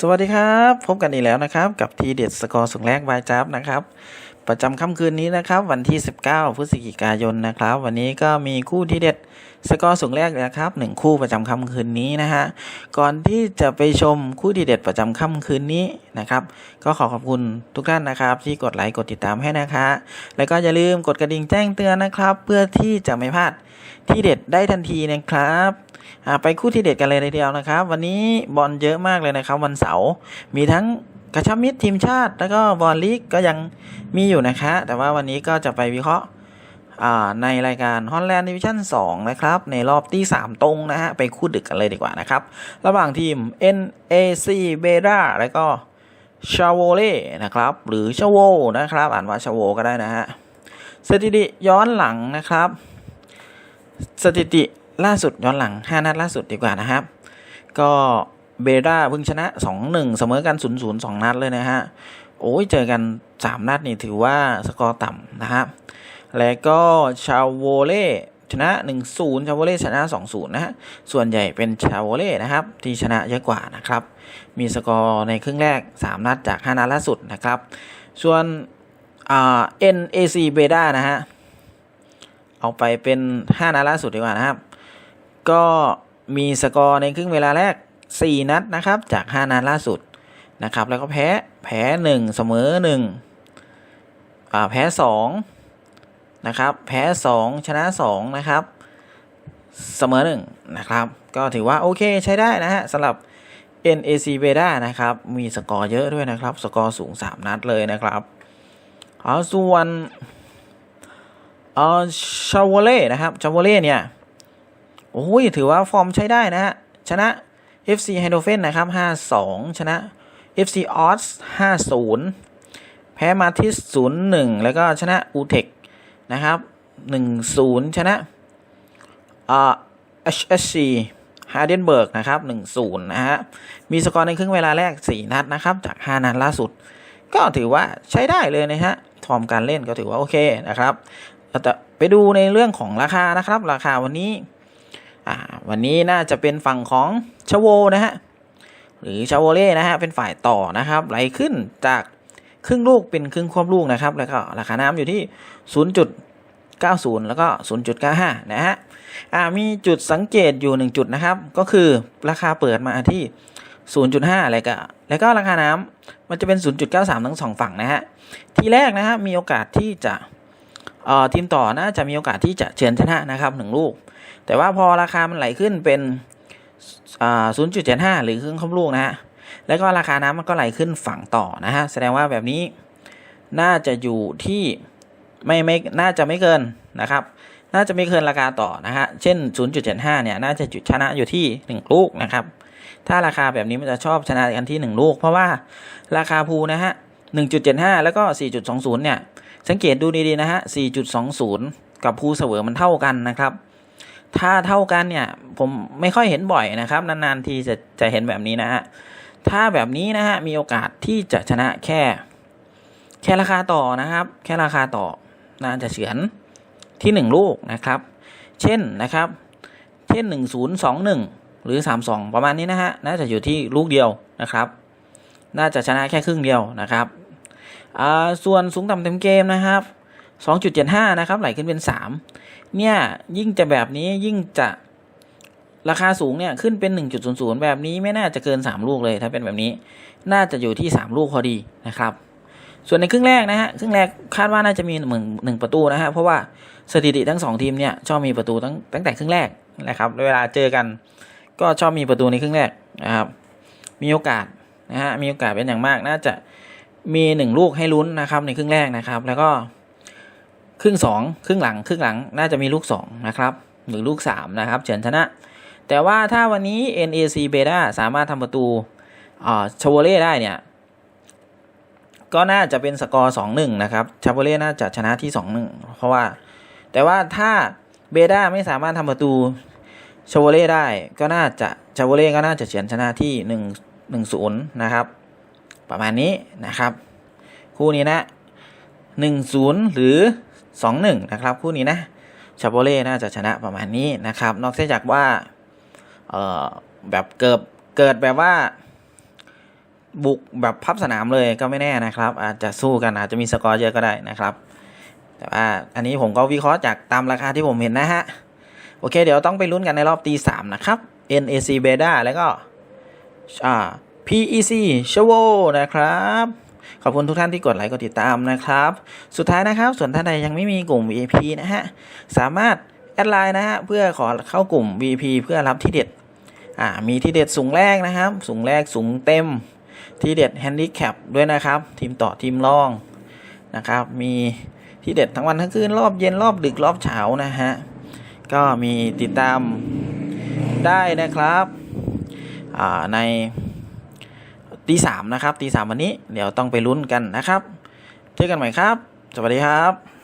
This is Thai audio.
สวัสดีครับ พบกันอีกแล้วนะครับ กับทีเด็ดสกอร์สูงแรกบายจับนะครับ ประจำค่ำคืนนี้นะครับ วันที่ 19 พฤศจิกายนนะครับ วันนี้ก็มีคู่ที่เด็ดสกอร์สุงแรกนะครับหนึ่งคู่ประจำค่ำคืนนี้นะฮะก่อนที่จะไปชมคู่ที่เด็ดประจำค่ำคืนนี้นะครับ ก็ขอขอบคุณทุกท่านนะครับ ที่กดไลค์กดติดตามให้นะคะ แล้วก็อย่าลืมกดกระดิ่งแจ้งเตือนนะครับ เพื่อที่จะไม่พลาดที่เด็ดได้ทันทีนะครับไปคู่ที่เด็ดกันเลยทีเดียวนะครับ วันนี้บอลเยอะมากเลยนะครับ วันเสาร์มีทั้ง กระชับมิตรทีมชาติ แล้วก็บอลลีกก็ยังมีอยู่นะคะ แต่ว่าวันนี้ก็จะไปวิเคราะห์ในรายการฮอลแลนด์ดิวิชั่น2นะครับ ในรอบที่ 3 ตรงนะฮะ ไปคู่ดึกกันเลยดีกว่านะครับ ระหว่างทีม NAC b e r a แล้วก็ชาโวเล่นะครับ หรือชาโวนะครับ อ่านว่าชาโวก็ได้นะฮะ สถิติย้อนหลังนะครับ สถิติล่าสุดย้อนหลัง 5 นัดล่าสุดดีกว่านะครับ ก็ เบด้าเพิ่งชนะ 2-1 เสมอกัน 0-0 2 นัดเลยนะฮะ โอ้ยเจอกัน 3 นัดนี่ถือว่าสกอร์ต่ำนะครับ แล้วก็ชาวโวเล่ชนะ 1-0 ชาวโวเล่ชนะ 2-0 นะฮะ ส่วนใหญ่เป็นชาวโวเล่นะครับ ที่ชนะเยอะกว่านะครับ มีสกอร์ในครึ่งแรก 3 นัดจาก 5 นัดล่าสุดนะครับ ส่วนอ่า NAC เบด้านะฮะ เอาไปเป็น 5 นัดล่าสุดดีกว่านะครับ ก็มีสกอร์ในครึ่งเวลาแรก 4 นัดนะครับ จาก 5 นัดล่าสุดนะครับ แล้วก็แพ้แพ้1เสมอ1อ่าแพ้2นะครับ แพ้ 2 ชนะ 2 นะครับ เสมอ1นะครับ ก็ถือว่า โอเคใช้ได้นะฮะสำหรับ NAC b e d a นะครับ มีสกอร์เยอะด้วยนะครับ สกอร์สูง 3 นัดเลยนะครับเอาส่วนเออชาวเล่นะครับชาวเล่เนี่ยโอ้ยถือว่าฟอร์มใช้ได้นะฮะชนะ FC h e i d o f e n นะครับ 5-2 ชนะ FC o z 5-0 แพ้มาทิส 0-1 แล้วก็ชนะอูเทคนะครับ 1-0 ชนะเอ่า HSC ฮาร์เดนเบิร์กนะครับ 1-0 นะฮะ มีสกอร์ในครึ่งเวลาแรก 4 นัดนะครับ จาก 5 นัดล่าสุด ก็ถือว่าใช้ได้เลยนะฮะฟอร์มการเล่นก็ถือว่าโอเคนะครับแต่ไปดูในเรื่องของราคานะครับ ราคาวันนี้อ่าวันนี้น่าจะเป็นฝั่งของ ชาโวนะฮะหรือชาโวเล่นะฮะเป็นฝ่ายต่อนะครับไหลขึ้นจากครึ่งลูกเป็นครึ่งควบลูกนะครับ แล้วก็ราคาน้ำอยู่ที่ 0.90 แล้วก็ 0.95 นะฮะอ่ามีจุดสังเกตอยู่ 1 จุดนะครับ ก็คือราคาเปิดมาที่ 0.5 แล้วก็แล้วก็ราคาน้ำมันจะเป็น 0.93 ทั้งสองฝั่งนะฮะทีแรกนะฮะมีโอกาสที่จะเอ่อทีมต่อน่าจะมีโอกาสที่จะเฉือนชนะนะครับหนึ่งลูก แต่ว่าพอราคามันไหลขึ้นเป็น 0.75หรือครึ่งครบลูกนะฮะ แล้วก็ราคาน้ำมันก็ไหลขึ้นฝั่งต่อนะฮะ แสดงว่าแบบนี้น่าจะอยู่ที่ไม่ไม่น่าจะไม่เกินนะครับ น่าจะไม่เกินราคาต่อนะฮะ เช่น 0.75 เนี่ย น่าจะจุดชนะอยู่ที่ 1 ลูกนะครับ ถ้าราคาแบบนี้มันจะชอบชนะกันที่ 1 ลูก เพราะว่าราคาภูนะฮะ 1.75 แล้วก็ 4.20 เนี่ย สังเกตดูดีๆนะฮะ 4.20 กับภูเสวยมันเท่ากันนะครับ ถ้าเท่ากันเนี่ย ผมไม่ค่อยเห็นบ่อยนะครับ นานๆทีจะจะเห็นแบบนี้นะฮะถ้าแบบนี้นะฮะมีโอกาสที่จะชนะแค่ แค่ราคาต่อนะครับ แค่ราคาต่อน่าจะเฉือนที่ 1 ลูกนะครับ เช่นนะครับ เช่น 1021 หรือ 32 ประมาณนี้นะฮะน่าจะอยู่ที่ลูกเดียวนะครับ น่าจะชนะแค่ครึ่งเดียวนะครับส่วนสูงต่ำเต็มเกมนะครับ 2.75 นะครับ ไหลขึ้นเป็น 3 เนี่ย ยิ่งจะแบบนี้ยิ่งจะราคาสูงเนี่ย ขึ้นเป็น 1.00 แบบนี้ไม่น่าจะเกิน 3 ลูกเลย ถ้าเป็นแบบนี้ น่าจะอยู่ที่ 3 ลูกพอดีนะครับ ส่วนในครึ่งแรกนะฮะ ครึ่งแรกคาดว่าน่าจะมีหนึ่งหนึ่งประตูนะฮะ เพราะว่าสถิติทั้งสองทีมเนี่ย ชอบมีประตูตั้งตั้งแต่ครึ่งแรกนะครับ เวลาเจอกัน ก็ชอบมีประตูในครึ่งแรกนะครับ มีโอกาสนะฮะ มีโอกาสเป็นอย่างมาก น่าจะมีหนึ่งลูกให้ลุ้นนะครับในครึ่งแรกนะครับ แล้วก็ ครึ่งสองครึ่งหลังครึ่งหลังน่าจะมีลูกสองนะครับหรือลูกสามนะครับเฉินชนะ แต่ว่าถ้าวันนี้ NAC Beta สามารถทำประตูอ่าชวเล่ได้เนี่ยก็น่าจะเป็นสกอร์สองหนึ่งนะครับชาวเล่น่าจะชนะที่สองหนึ่งเพราะว่า แต่ว่าถ้าเบด้าไม่สามารถทำประตูชาวเล่ได้ก็น่าจะชาวเล่ก็น่าจะเฉือนชนะที่หนึ่งหนึ่งศูนย์นะครับ ประมาณนี้นะครับ คู่นี้นะหนึ่งศูนย์หรือ สองหนึ่งนะครับคู่นี้นะชาโวเล่น่าจะชนะประมาณนี้นะครับ นอกจากว่าเอ่อแบบเกิดเกิดแบบว่า บุกแบบพับสนามเลยก็ไม่แน่นะครับ อาจจะสู้กันอาจจะมีสกอร์เยอะก็ได้นะครับ แต่ว่าอันนี้ผมก็วิเคราะห์จากตามราคาที่ผมเห็นนะฮะ โอเค เดี๋ยวต้องไปลุ้นกันในรอบตีสามนะครับ NAC Beta แล้วก็อ่า PEC s h o นะครับ ขอบคุณทุกท่านที่กดไลค์กดติดตามนะครับ สุดท้ายนะครับ ส่วนท่านใดยังไม่มีกลุ่ม VIP นะฮะ สามารถแอดไลน์นะฮะเพื่อขอเข้ากลุ่ม VIP เพื่อรับที่เด็ด อ่า มีที่เด็ดสูงแรกนะครับ สูงแรกสูงเต็ม ที่เด็ดแฮนดิแคปด้วยนะครับ ทีมต่อทีมรองนะครับ มีที่เด็ดทั้งวันทั้งคืนรอบเย็นรอบดึกรอบเช้านะฮะ ก็มีติดตามได้นะครับอ่าใน ตีสามนะครับตีสามวันนี้เดี๋ยวต้องไปลุ้นกันนะครับเจอกันใหม่ครับ สวัสดีครับ